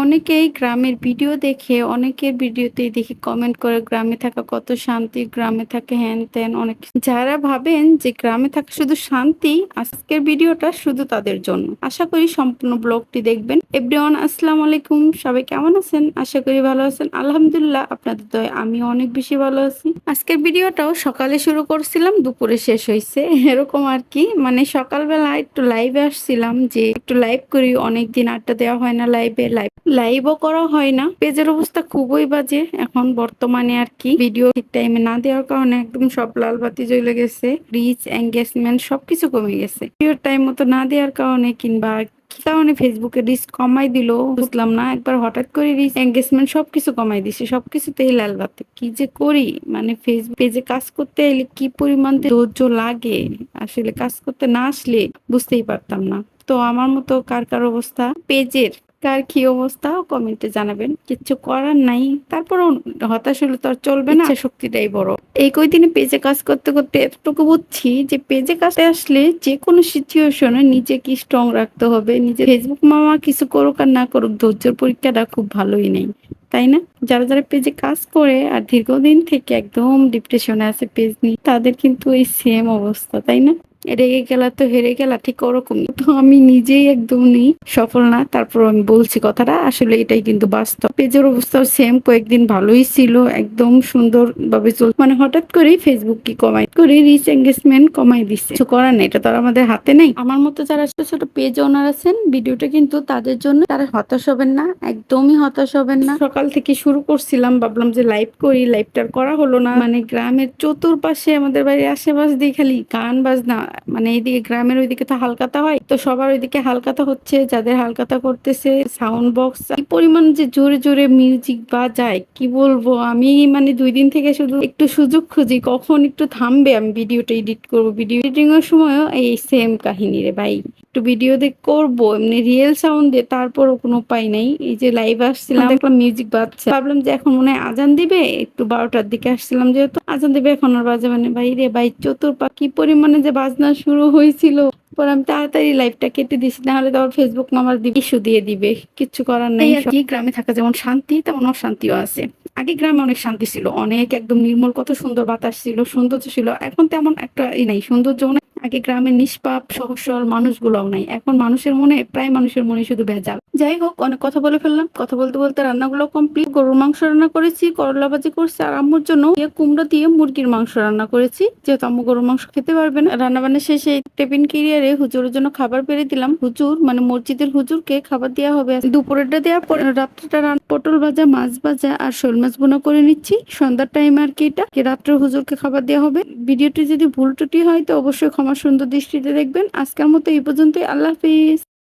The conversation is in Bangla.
অনেকেই গ্রামের ভিডিও দেখে, অনেকের ভিডিওতেই দেখি কমেন্ট করে, গ্রামে থাকা কত শান্তি, গ্রামে থাকে হ্যান ত্যান, অনেক যারা ভাবেন যে গ্রামে থাকা শুধু শান্তি, আজকের ভিডিওটা শুধু তাদের জন্য। আশা করি সম্পূর্ণ ব্লগটি দেখবেন। এভরিওয়ান, আসসালামু আলাইকুম। সবাই কেমন আছেন? আশা করি ভালো আছেন। আলহামদুলিল্লাহ, আপনাদের দয় আমি অনেক বেশি ভালো আছি। আজকের ভিডিওটাও সকালে শুরু করছিলাম, দুপুরে শেষ হয়েছে এরকম আর কি। মানে সকালবেলা একটু লাইভে আসছিলাম যে একটু লাইভ করি। অনেকদিন আড্ডা দেওয়া হয় না লাইভে লাইভ লাইভও করা হয় না। পেজের অবস্থা খুবই বাজে। এখন বর্তমানে আর কি ভিডিও ঠিক টাইমে না দেওয়ার কারণে একদম সব লাল বাতি জ্বলে গেছে। রিচ এঙ্গেজমেন্ট সবকিছু কমে গেছে। ভিডিওর টাইম মতো না দেওয়ার কারণে কিংবা কারণে ফেসবুকে রিচ কমাই দিল বুঝলাম না। একবার হঠাৎ করে রিচ এঙ্গেজমেন্ট সবকিছু কমাই দিছে। সবকিছুতেই লাল বাতি কি যে করি? মানে ফেসবুক পেজে কাজ করতে এলে কি পরিমাণ ধৈর্য লাগে? আসলে কাজ করতে না আসলে বুঝতেই পারতাম না। তো আমার মতো কার কার অবস্থা? পেজের কার কি অবস্থা? কমেন্টে জানাবেন। কিচ্ছু করার নাই। তারপরও হতাশ হলে তো আর চলবে না। শক্তিটাই বড়। এই কয়দিনে পেজে কাজ করতে করতে এতটুকু বুঝছি যে পেজে কাজে আসলে যে কোনো সিচুয়েশনে নিজেকে স্ট্রং রাখতে হবে। নিজে ফেসবুক মামা কিছু করুক আর না করুক ধৈর্যের পরীক্ষাটা খুব ভালোই নেই। তাই না? যারা যারা পেজে কাজ করে আর দীর্ঘদিন থেকে একদম ডিপ্রেশনে আছে পেজ নিয়ে তাদের কিন্তু এই সেম অবস্থা তাই না? রেগে গেলা তো হেরে গেলা, ঠিক ওরকম। তো আমি নিজেই একদম নেই, সফল না, তারপর আমি বলছি কথাটা, আসলে এটাই কিন্তু বাস্তব। পেজের অবস্থাও সেম কয়েকদিন ভালোই ছিল, একদম সুন্দর ভাবে চল মানে হঠাৎ করেই ফেসবুক কি কমাই করে রিচ এঙ্গেজমেন্ট কমাই দিচ্ছে। কিছু করার নেই, এটা তো আমাদের হাতে নেই। আমার মতো যারা ছোট ছোট পেজ ওনার আছেন, ভিডিওটা কিন্তু তাদের জন্য তারা হতাশ হবেন না, একদমই হতাশ হবেন না। সকাল থেকে শুরু করছিলাম, ভাবলাম যে লাইভ করি লাইভটার করা হলো না। মানে গ্রামের চতুর্পাশে আমাদের বাড়ির আশেপাশ দিয়ে খালি গান বাজনা মানে এইদিকে গ্রামের ওইদিকে তো হালকাতা হয়, তো সবার ওইদিকে হালকাতা হচ্ছে, যাদের হালকাতা করতেছে সাউন্ড বক্স কি পরিমাণ যে জোরে জোরে মিউজিক বাজায়, কি বলব? আমি মানে দুই দিন থেকে শুধু একটু সুযোগ খুঁজি, কখন একটু থামবে আমি ভিডিওটা এডিট করব। ভিডিও এডিটিং এর সময়ও এই সেম কাহিনী রে ভাই। একটু ভিডিও দেখ করব। এমনি রিয়েল সাউন্ড দিয়ে তারপরও কোনো উপায় নেই। এই যে লাইভ আসছিলাম দেখলাম মিউজিক বাজছে। ভাবলাম যে এখন মনে হয় আজান দিবে একটু বারোটার দিকে আসছিলাম যেহেতু। আজান দিবে এখন আর বাজাবে না ভাই রে ভাই চতুর্পা কি পরিমাণে যে বাজনা শুরু হয়েছিল। পরে আমি তাড়াতাড়ি লাইভটা কেটে দিছি না হলে তো আবার ফেসবুক আমার ইস্যু দিয়ে দিবে। কিচ্ছু করার নেই কি গ্রামে থাকা যেমন শান্তি তেমন অশান্তিও আছে। আগে গ্রামে অনেক শান্তি ছিল। অনেক একদম নির্মল কত সুন্দর বাতাস ছিল সৌন্দর্য ছিল। এখন তেমন একটা ই নাই সৌন্দর্য আগে গ্রামের নিষ্পাপ সহজ সরল মানুষগুলোও নাই। এখন মানুষের মনে, প্রায় মানুষের মনে শুধু ভেজাল। যাই হোক, অনেক কথা বলে ফেললাম। কথা বলতে বলতে রান্নাগুলো কমপ্লিট গরুর মাংস রান্না করেছি করলা ভাজি করছি, আর আম্মুর জন্য কুমড়ো দিয়ে মুরগির মাংস রান্না করেছি। যেহেতু আম্মু গরুর মাংস খেতে পারবে না রান্না বান্না শেষে টেবিন কেরিয়ারে হুজুরের জন্য খাবার পেরে দিলাম। হুজুর মানে মসজিদের হুজুরকে খাবার দেওয়া হবে। দুপুরেরটা দেওয়ার পরে রাত্রেটা পটল ভাজা, মাছ ভাজা, আর শোল মাছ বোনা করে নিচ্ছি। সন্ধ্যার টাইম আর কি এটা রাত্রে হুজুরকে খাবার দেওয়া হবে। ভিডিওটি যদি ভুল টুটি হয় তো অবশ্যই ক্ষমা সুন্দর দৃষ্টিতে দেখবেন। আজকের মতো এই পর্যন্তই। আল্লাহ হাফিজ।